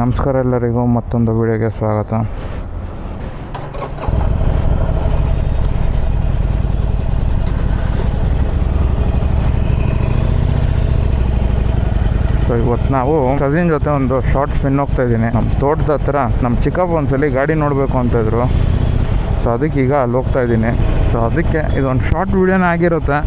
ನಮಸ್ಕಾರ ಎಲ್ಲರಿಗೂ ಮತ್ತೊಂದು ವಿಡಿಯೋಗೆ ಸ್ವಾಗತ. ಸೊ ಇವತ್ತು ನಾವು ಕಸಿನ್ ಜೊತೆ ಒಂದು ಶಾರ್ಟ್ ಸ್ಪಿನ್ ಹೋಗ್ತಾ ಇದ್ದೀನಿ. ನಮ್ಮ ತೋಟದ ಹತ್ರ ನಮ್ಮ ಚಿಕ್ಕಪ್ಪ ಒಂದ್ಸಲಿ ಗಾಡಿ ನೋಡಬೇಕು ಅಂತ ಇದ್ರು. ಸೊ ಅದಕ್ಕೆ ಈಗ ಅಲ್ಲಿ ಹೋಗ್ತಾ ಇದ್ದೀನಿ. ಸೊ ಅದಕ್ಕೆ ಇದೊಂದು ಶಾರ್ಟ್ ವಿಡಿಯೋನೇ ಆಗಿರುತ್ತೆ.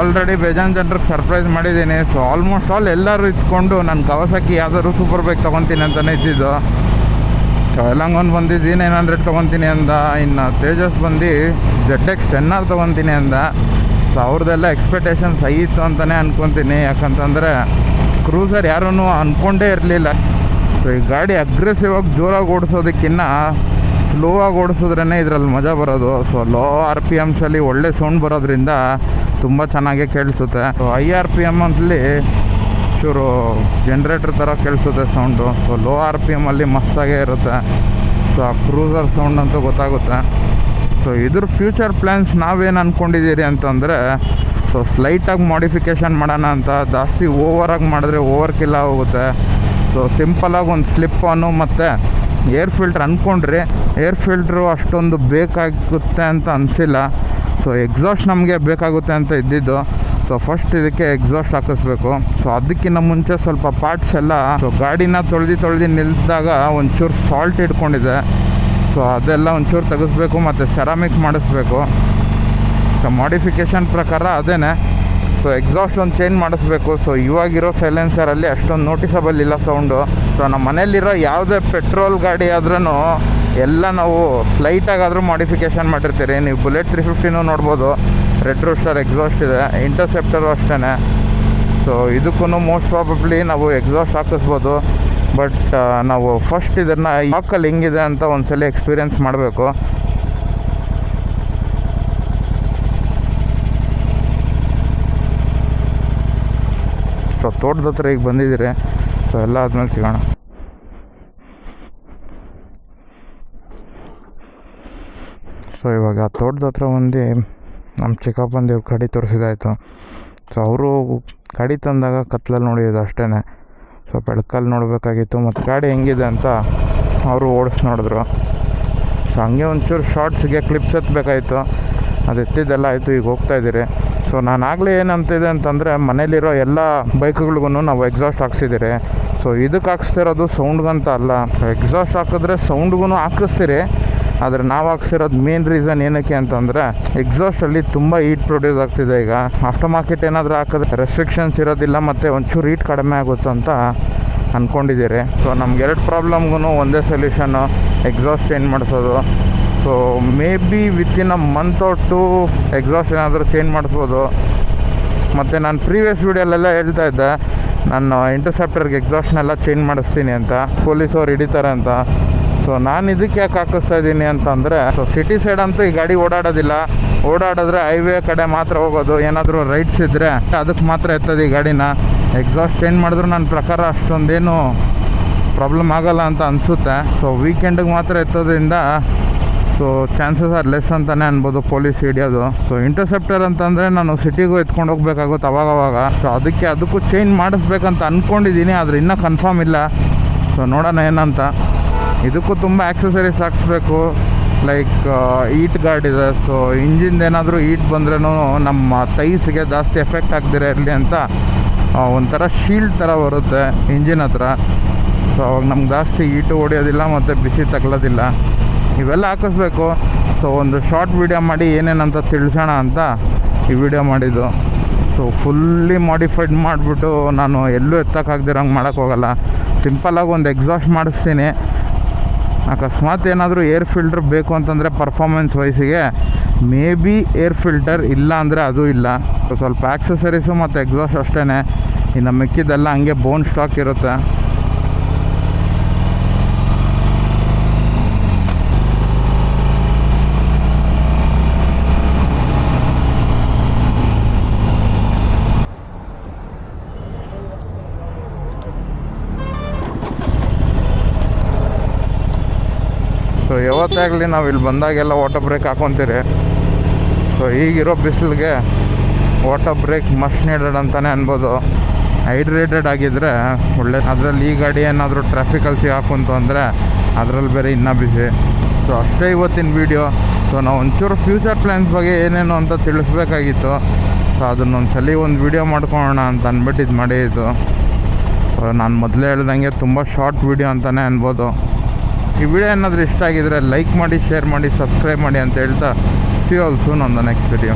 ಆಲ್ರೆಡಿ ಬೇಜಾನ್ ಜನರಿಗೆ ಸರ್ಪ್ರೈಸ್ ಮಾಡಿದ್ದೀನಿ. ಸೊ ಆಲ್ಮೋಸ್ಟ್ ಆಲ್ ಎಲ್ಲರೂ ಇದ್ಕೊಂಡು ನಾನು ಕವಸಕ್ಕೆ ಯಾವ್ದಾದ್ರು ಸೂಪರ್ ಬೈಕ್ ತೊಗೊತೀನಿ ಅಂತಲೇ ಇದ್ದಿದ್ದು. ಸೊ ಎಲ್ಲಂಗೊಂದು ಬಂದಿದ್ದು ನೈನ್ ಹಂಡ್ರೆಡ್ ತೊಗೊತೀನಿ ಅಂದ. ಇನ್ನು ತೇಜಸ್ ಬಂದು ಜೆಡ್ ಎಕ್ಸ್ ಟೆನ್ ಆರ್ ತೊಗೊತೀನಿ ಅಂದ. ಸೊ ಅವ್ರದ್ದೆಲ್ಲ ಎಕ್ಸ್ಪೆಕ್ಟೇಷನ್ಸ್ ಇತ್ತು ಅಂತಲೇ ಅನ್ಕೊತೀನಿ. ಯಾಕಂತಂದರೆ ಕ್ರೂಸರ್ ಯಾರೂ ಅಂದ್ಕೊಂಡೇ ಇರಲಿಲ್ಲ. ಸೊ ಈ ಗಾಡಿ ಅಗ್ರೆಸಿವ್ ಆಗಿ ಜೋರಾಗಿ ಓಡಿಸೋದಕ್ಕಿಂತ ಸ್ಲೋ ಆಗಿ ಓಡಿಸಿದ್ರೇ ಇದರಲ್ಲಿ ಮಜಾ ಬರೋದು. ಸೊ ಲೋ ಆರ್ ಪಿ ಎಮ್ಸಲ್ಲಿ ಒಳ್ಳೆ ಸೌಂಡ್ ಬರೋದ್ರಿಂದ ತುಂಬ ಚೆನ್ನಾಗೇ ಕೇಳಿಸುತ್ತೆ. ಐ ಆರ್ ಪಿ ಎಂ ಅಂತಲಿ ಚೂರು ಜನ್ರೇಟ್ರ್ ಥರ ಕೇಳಿಸುತ್ತೆ sound so low R P ಎಮ್ಮಲ್ಲಿ ಮಸ್ತಾಗೇ ಇರುತ್ತೆ. ಸೊ ಆ ಕ್ರೂಸರ್ ಸೌಂಡ್ ಅಂತೂ ಗೊತ್ತಾಗುತ್ತೆ. ಸೊ ಇದ್ರ ಫ್ಯೂಚರ್ ಪ್ಲ್ಯಾನ್ಸ್ ನಾವೇನು ಅಂದ್ಕೊಂಡಿದ್ದೀರಿ ಅಂತಂದರೆ ಸೊ ಸ್ಲೈಟಾಗಿ ಮಾಡಿಫಿಕೇಷನ್ ಮಾಡೋಣ ಅಂತ. ಜಾಸ್ತಿ ಓವರಾಗಿ ಮಾಡಿದ್ರೆ ಓವರ್ ಕಿಲ್ಲ ಹೋಗುತ್ತೆ ಸೊ ಸಿಂಪಲಾಗಿ ಒಂದು ಸ್ಲಿಪ್ ಅನ್ನು ಮತ್ತು ಏರ್ ಫಿಲ್ಟ್ರ್ ಅಂದ್ಕೊಂಡ್ರಿ ಏರ್ ಫಿಲ್ಟ್ರು ಅಷ್ಟೊಂದು ಬೇಕಾಗುತ್ತೆ ಅಂತ ಅನಿಸಿಲ್ಲ. ಸೊ ಎಕ್ಸಾಸ್ಟ್ ನಮಗೆ ಬೇಕಾಗುತ್ತೆ ಅಂತ ಇದ್ದಿದ್ದು. ಸೊ ಫಸ್ಟ್ ಇದಕ್ಕೆ ಎಕ್ಸಾಸ್ಟ್ ಹಾಕಿಸ್ಬೇಕು. ಸೊ ಅದಕ್ಕಿಂತ ಮುಂಚೆ ಸ್ವಲ್ಪ ಪಾರ್ಟ್ಸ್ ಎಲ್ಲ ಸೊ ಗಾಡಿನ ತೊಳೆದು ತೊಳೆದು ನಿಲ್ಸಿದಾಗ ಒಂಚೂರು ಸಾಲ್ಟ್ ಇಟ್ಕೊಂಡಿದೆ. ಸೊ ಅದೆಲ್ಲ ಒಂಚೂರು ತೆಗೆಸ್ಬೇಕು ಮತ್ತು ಸೆರಾಮಿಕ್ ಮಾಡಿಸ್ಬೇಕು. ಸೊ ಮಾಡಿಫಿಕೇಷನ್ ಪ್ರಕಾರ ಅದೇ ಸೊ ಎಕ್ಸಾಸ್ಟ್ ಒಂದು ಚೇಂಜ್ ಮಾಡಿಸ್ಬೇಕು. ಸೊ ಇವಾಗಿರೋ ಸೈಲೆನ್ಸರಲ್ಲಿ ಅಷ್ಟೊಂದು ನೋಟಿಸಬಲ್ ಇಲ್ಲ ಸೌಂಡು ಸೊ ನಮ್ಮ ಮನೇಲಿರೋ ಯಾವುದೇ ಪೆಟ್ರೋಲ್ ಗಾಡಿ ಆದ್ರೂ ಎಲ್ಲ ನಾವು ಸ್ಲೈಟಾಗಾದರೂ ಮಾಡಿಫಿಕೇಷನ್ ಮಾಡಿರ್ತೀರಿ. ನೀವು ಬುಲೆಟ್ ತ್ರೀ ಫಿಫ್ಟಿನೂ ನೋಡ್ಬೋದು. ರೆಡ್ ರೋಸ್ಟರ್ ಎಕ್ಸಾಸ್ಟ್ ಇದೆ. ಇಂಟರ್ಸೆಪ್ಟರು ಅಷ್ಟೇ ಸೊ ಇದಕ್ಕೂ ಮೋಸ್ಟ್ ಪ್ರಾಬಬ್ಲಿ ನಾವು ಎಕ್ಸಾಸ್ಟ್ ಹಾಕಿಸ್ಬೋದು. ಬಟ್ ನಾವು ಫಸ್ಟ್ ಇದನ್ನು ಯಾಕಲ್ಲಿ ಹೆಂಗಿದೆ ಅಂತ ಒಂದ್ಸಲ ಎಕ್ಸ್ಪೀರಿಯೆನ್ಸ್ ಮಾಡಬೇಕು. ಸೊ ತೋಟದ ಹತ್ರ ಈಗ ಬಂದಿದ್ದೀರಿ. ಸೊ ಎಲ್ಲ ಆದಮೇಲೆ ಸಿಗೋಣ. ಸೊ ಇವಾಗ ತೋಟದ ಹತ್ರ ಒಂದು ನಮ್ಮ ಚಿಕ್ಕಪ್ಪಂದು ಗಾಡಿ ತೋರಿಸಿದಾಯಿತು. ಸೊ ಅವರು ಗಾಡಿ ತಂದಾಗ ಕತ್ಲಲ್ಲಿ ನೋಡಿದ್ದು ಅಷ್ಟೇ ಸೊ ಬೆಳಕಲ್ಲಿ ನೋಡಬೇಕಾಗಿತ್ತು ಮತ್ತು ಗಾಡಿ ಹೆಂಗಿದೆ ಅಂತ ಅವರು ಓಡಿಸಿ ನೋಡಿದ್ರು. ಸೊ ಹಂಗೆ ಒಂಚೂರು ಶಾರ್ಟ್ಸ್ಗೆ ಕ್ಲಿಪ್ಸ್ ಎತ್ತಬೇಕಾಯ್ತು ಅದು ಎತ್ತಿದ್ದೆಲ್ಲ ಆಯಿತು, ಈಗ ಹೋಗ್ತಾ ಇದ್ದೀರಿ. ಸೊ ನಾನು ಆಗಲೇ ಏನಂತಿದೆ ಅಂತಂದರೆ ಮನೇಲಿರೋ ಎಲ್ಲ ಬೈಕ್ಗಳಿಗೂ ನಾವು ಎಕ್ಸಾಸ್ಟ್ ಹಾಕ್ಸಿದ್ದೀರಿ. ಸೊ ಇದಕ್ಕೆ ಹಾಕ್ಸ್ತಿರೋದು ಸೌಂಡ್ಗಂತ ಅಲ್ಲ. ಎಕ್ಸಾಸ್ಟ್ ಹಾಕಿದ್ರೆ ಸೌಂಡ್ಗೂ ಹಾಕಿಸ್ತೀರಿ. ಆದರೆ ನಾವು ಹಾಕ್ಸಿರೋದು ಮೇನ್ ರೀಸನ್ ಏನಕ್ಕೆ ಅಂತಂದರೆ ಎಕ್ಸಾಸ್ಟಲ್ಲಿ ತುಂಬ ಹೀಟ್ ಪ್ರೊಡ್ಯೂಸ್ ಆಗ್ತಿದೆ ಈಗ. ಆಫ್ಟರ್ ಮಾರ್ಕೆಟ್ ಏನಾದರೂ ಹಾಕಿದ್ರೆ ರೆಸ್ಟ್ರಿಕ್ಷನ್ಸ್ ಇರೋದಿಲ್ಲ ಮತ್ತು ಒಂಚೂರು ಹೀಟ್ ಕಡಿಮೆ ಆಗುತ್ತೆ ಅಂತ ಅಂದ್ಕೊಂಡಿದ್ದೀರಿ ಸೊ ನಮ್ಗೆ ಎರಡು ಪ್ರಾಬ್ಲಮ್ಗೂ ಒಂದೇ ಸೊಲ್ಯೂಷನ್ನು ಎಕ್ಸಾಸ್ಟ್ ಚೇಂಜ್ ಮಾಡಿಸೋದು. So maybe within a month or two exhaust ಏನಾದರೂ ಚೇಂಜ್ ಮಾಡಿಸ್ಬೋದು ಮತ್ತು ನಾನು ಪ್ರೀವಿಯಸ್ ವೀಡಿಯೋಲೆಲ್ಲ ಹೇಳ್ತಾ ಇದ್ದೆ, ನಾನು ಇಂಟರ್ಸೆಪ್ಟರ್ಗೆ ಎಕ್ಸಾಸ್ಟ್ನೆಲ್ಲ ಚೇಂಜ್ ಮಾಡಿಸ್ತೀನಿ ಅಂತ, ಪೊಲೀಸವ್ರು ಹಿಡಿತಾರೆ ಅಂತ. ಸೊ ನಾನು ಇದಕ್ಕೆ ಯಾಕೆ ಹಾಕಿಸ್ತಾ ಇದ್ದೀನಿ ಅಂತಂದರೆ ಸೊ ಸಿಟಿ ಸೈಡ್ ಅಂತೂ ಈ ಗಾಡಿ ಓಡಾಡೋದಿಲ್ಲ. ಓಡಾಡಿದ್ರೆ ಹೈವೇ ಕಡೆ ಮಾತ್ರ ಹೋಗೋದು, ಏನಾದರೂ ರೈಟ್ಸ್ ಇದ್ದರೆ ಅದಕ್ಕೆ ಮಾತ್ರ ಎತ್ತದೆ ಈ ಗಾಡಿನ. ಎಕ್ಸಾಸ್ಟ್ ಚೇಂಜ್ ಮಾಡಿದ್ರು ನನ್ನ ಪ್ರಕಾರ ಅಷ್ಟೊಂದೇನು ಪ್ರಾಬ್ಲಮ್ ಆಗಲ್ಲ ಅಂತ ಅನಿಸುತ್ತೆ. ಸೊ ವೀಕೆಂಡಿಗೆ ಮಾತ್ರ ಎತ್ತೋದ್ರಿಂದ ಸೊ ಚಾನ್ಸಸ್ ಆರ್ ಲೆಸ್ ಅಂತಲೇ ಅನ್ಬೋದು ಪೊಲೀಸ್ ಹಿಡಿಯೋದು. ಸೊ ಇಂಟರ್ಸೆಪ್ಟರ್ ಅಂತಂದರೆ ನಾನು ಸಿಟಿಗೂ ಎತ್ಕೊಂಡು ಹೋಗ್ಬೇಕಾಗುತ್ತೆ ಅವಾಗವಾಗ. ಸೊ ಅದಕ್ಕೆ ಅದಕ್ಕೂ ಚೇಂಜ್ ಮಾಡಿಸ್ಬೇಕಂತ ಅಂದ್ಕೊಂಡಿದ್ದೀನಿ ಆದರೆ ಇನ್ನೂ ಕನ್ಫರ್ಮ್ ಇಲ್ಲ. ಸೊ ನೋಡೋಣ ಏನಂತ. ಇದಕ್ಕೂ ತುಂಬ ಆಕ್ಸಸರೀಸ್ ಹಾಕ್ಸ್ಬೇಕು. ಲೈಕ್ ಈಟ್ ಗಾರ್ಡ್ ಇದೆ ಸೊ ಇಂಜಿನ್ದು ಏನಾದರೂ ಈಟ್ ಬಂದ್ರೂ ನಮ್ಮ ತೈಸಿಗೆ ಜಾಸ್ತಿ ಎಫೆಕ್ಟ್ ಆಗ್ದಿರ ಇರಲಿ ಅಂತ ಒಂಥರ ಶೀಲ್ಡ್ ಥರ ಬರುತ್ತೆ ಇಂಜಿನ್ ಹತ್ರ. ಸೊ ಅವಾಗ ನಮ್ಗೆ ಜಾಸ್ತಿ ಈಟು ಹೊಡೆಯೋದಿಲ್ಲ ಮತ್ತು ಬಿಸಿ ತಗ್ಲೋದಿಲ್ಲ. ಇವೆಲ್ಲ ಹಾಕಿಸ್ಬೇಕು. ಸೊ ಒಂದು ಶಾರ್ಟ್ ವಿಡಿಯೋ ಮಾಡಿ ಏನೇನಂತ ತಿಳಿಸೋಣ ಅಂತ ಈ ವಿಡಿಯೋ ಮಾಡಿದ್ದು. ಸೊ ಫುಲ್ಲಿ ಮಾಡಿಫೈಡ್ ಮಾಡಿಬಿಟ್ಟು ನಾನು ಎಲ್ಲೂ ಎತ್ತಕ್ಕಾಗ್ದಿರಂಗೆ ಮಾಡೋಕ್ಕೋಗಲ್ಲ. ಸಿಂಪಲ್ಲಾಗಿ ಒಂದು ಎಕ್ಸಾಸ್ಟ್ ಮಾಡಿಸ್ತೀನಿ. ಅಕಸ್ಮಾತ್ ಏನಾದರೂ ಏರ್ ಫಿಲ್ಟರ್ ಬೇಕು ಅಂತಂದರೆ ಪರ್ಫಾಮೆನ್ಸ್ ವೈಸಿಗೆ ಮೇ ಬಿ ಏರ್ ಫಿಲ್ಟರ್ ಇಲ್ಲ ಅಂದರೆ ಅದು ಇಲ್ಲ. ಸ್ವಲ್ಪ ಆಕ್ಸಸರೀಸು ಮತ್ತು ಎಕ್ಸಾಸ್ಟ್ ಅಷ್ಟೇ ಇನ್ನು ಮಿಕ್ಕಿದ್ದೆಲ್ಲ ಹಂಗೆ ಬೋನ್ ಸ್ಟಾಕ್ ಇರುತ್ತೆ. ಸೊ ಯಾವತ್ತೇ ಆಗಲಿ ನಾವು ಇಲ್ಲಿ ಬಂದಾಗೆಲ್ಲ ವಾಟರ್ ಬ್ರೇಕ್ ಹಾಕೊತೀರಿ. ಸೊ ಈಗಿರೋ ಬಿಸಿಲಿಗೆ ವಾಟರ್ ಬ್ರೇಕ್ ಮಸ್ಟ್ ನೀಡೆಡ್ ಅಂತಲೇ ಅನ್ಬೋದು. ಹೈಡ್ರೇಟೆಡ್ ಆಗಿದ್ದರೆ ಒಳ್ಳೆ, ಅದರಲ್ಲಿ ಈ ಗಾಡಿ ಏನಾದರೂ ಟ್ರಾಫಿಕಲ್ಲಿ ಹಾಕೊಂತು ಅಂದರೆ ಅದರಲ್ಲಿ ಬೇರೆ ಇನ್ನೂ ಬಿಸಿ ಸೊ ಅಷ್ಟೇ ಇವತ್ತಿನ ವೀಡಿಯೋ ಸೊ ನಾವು ಒಂಚೂರು ಫ್ಯೂಚರ್ ಪ್ಲ್ಯಾನ್ಸ್ ಬಗ್ಗೆ ಏನೇನು ಅಂತ ತಿಳಿಸ್ಬೇಕಾಗಿತ್ತು. ಸೊ ಅದನ್ನೊಂದು ಸಲ ಒಂದು ವೀಡಿಯೋ ಮಾಡ್ಕೊಳೋಣ ಅಂತ ಅಂದ್ಬಿಟ್ಟು ಇದು ಮಾಡಿದ್ದು. ಸೊ ನಾನು ಮೊದಲೇ ಹೇಳ್ದಂಗೆ ತುಂಬ ಶಾರ್ಟ್ ವೀಡಿಯೋ ಅಂತಲೇ ಅನ್ಬೋದು. ಈ ವಿಡಿಯೋ ಏನಾದರೂ ಇಷ್ಟ ಆಗಿದರೆ ಲೈಕ್ ಮಾಡಿ, ಶೇರ್ ಮಾಡಿ, ಸಬ್ಸ್ಕ್ರೈಬ್ ಮಾಡಿ ಅಂತ ಹೇಳ್ತಾ. ಸಿ ಆಲ್ಸೋ ನನ್ನ ನೆಕ್ಸ್ಟ್ ವಿಡಿಯೋ